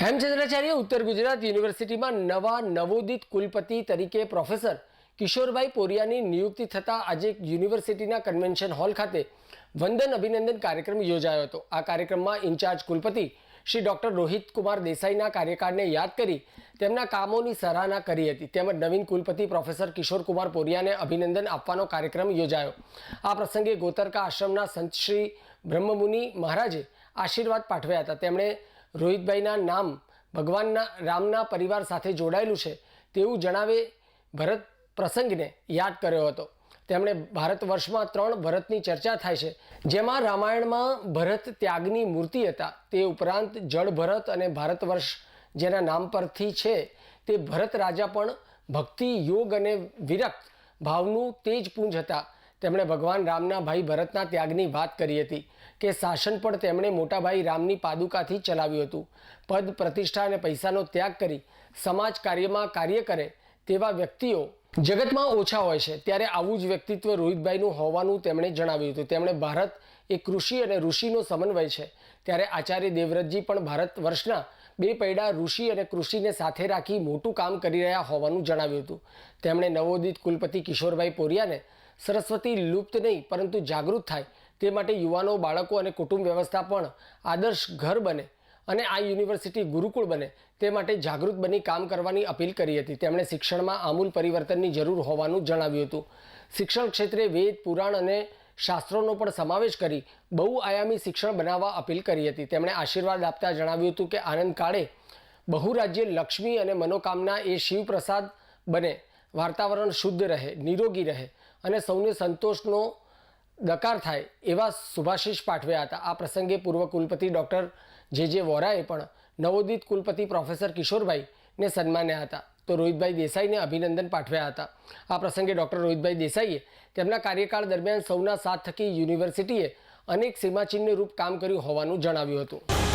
હેમચંદ્રાચાર્ય ઉત્તર ગુજરાત યુનિવર્સિટીમાં નવા નવોદિત કુલપતિ તરીકે પ્રોફેસર કિશોરભાઈ પોરિયાની નિયુક્તિ થતાં આજે યુનિવર્સિટીના કન્વેન્શન હોલ ખાતે વંદન અભિનંદન કાર્યક્રમ યોજાયો હતો. આ કાર્યક્રમમાં ઇન્ચાર્જ કુલપતિ શ્રી ડોક્ટર રોહિત કુમાર દેસાઈના કાર્યકાળને યાદ કરી તેમના કામોની સરાહના કરી હતી. તેમજ નવીન કુલપતિ પ્રોફેસર કિશોર કુમાર પોરિયાને અભિનંદન આપવાનો કાર્યક્રમ યોજાયો. આ પ્રસંગે ગોતરકા આશ્રમના સંત શ્રી બ્રહ્મમુનિ મહારાજે આશીર્વાદ પાઠવ્યા હતા. તેમણે રોહિતભાઈના નામ ભગવાનના, રામના પરિવાર સાથે જોડાયેલું છે તેવું જણાવે ભરત પ્રસંગને યાદ કર્યો હતો. તેમણે ભારત વર્ષમાં ત્રણ ભરતની ચર્ચા થાય છે, જેમાં રામાયણમાં ભરત ત્યાગની મૂર્તિ હતા. તે ઉપરાંત જળ ભરત અને ભારત વર્ષ જેના નામ પરથી છે તે ભરત રાજા પણ ભક્તિ, યોગ અને વિરક્ત ભાવનું તેજપુંજ હતા. તેમણે ભગવાન રામના ભાઈ ભરતના ત્યાગની વાત કરી હતી કે શાસન પણ તેમણે મોટાભાઈ રામની પાદુકાથી ચલાવ્યું હતું. પદ, પ્રતિષ્ઠા અને પૈસાનો ત્યાગ કરી સમાજ કાર્યમાં કાર્ય કરે તેવા વ્યક્તિઓ જગતમાં ઓછા હોય છે. ત્યારે આવું જ વ્યક્તિત્વ રોહિતભાઈનું હોવાનું તેમણે જણાવ્યું હતું. તેમણે ભારત એ કૃષિ અને ઋષિનો સમન્વય છે. ત્યારે આચાર્ય દેવવ્રતજી પણ ભારત વર્ષના બે પૈડા ઋષિ અને કૃષિને સાથે રાખી મોટું કામ કરી રહ્યા હોવાનું જણાવ્યું હતું. તેમણે નવોદિત કુલપતિ કિશોરભાઈ પોરિયાને સરસ્વતી લુપ્ત નહીં, પરંતુ જાગૃત થાય. તે માટે યુવાનો, બાળકો અને કુટુંબ વ્યવસ્થા પણ આદર્શ ઘર બને અને આ યુનિવર્સિટી ગુરુકુળ બને. તે માટે જાગૃત બની કામ કરવાની અપીલ કરી હતી. તેમણે શિક્ષણમાં આમૂલ પરિવર્તનની જરૂર હોવાનું જણાવ્યું હતું. શિક્ષણ ક્ષેત્રે વેદ, પુરાણ અને શાસ્ત્રોનો પણ સમાવેશ કરી બહુઆયામી શિક્ષણ બનાવવા અપીલ કરી હતી. તેમણે આશીર્વાદ આપતા જણાવ્યું હતું કે આનંદ કાળે બહુરાજ્ય લક્ષ્મી અને મનોકામના એ શિવપ્રસાદ બને. વાતાવરણ શુદ્ધ રહે, નિરોગી રહે. અને સૌને સંતોષનો દકાર થાય એવા શુભાશીષ પાઠવ્યા હતા. આ પ્રસંગે પૂર્વ કુલપતિ ડૉક્ટર જે જે વોરાએ પણ નવોદિત કુલપતિ પ્રોફેસર કિશોરભાઈને સન્માન્યા હતા. તો રોહિતભાઈ દેસાઈને અભિનંદન પાઠવ્યા હતા. આ પ્રસંગે ડૉક્ટર રોહિતભાઈ દેસાઈએ તેમના કાર્યકાળ દરમિયાન સૌના સાથ થકી યુનિવર્સિટીએ અનેક સીમાચિહ્ન રૂપ કામ કર્યું હોવાનું જણાવ્યું હતું.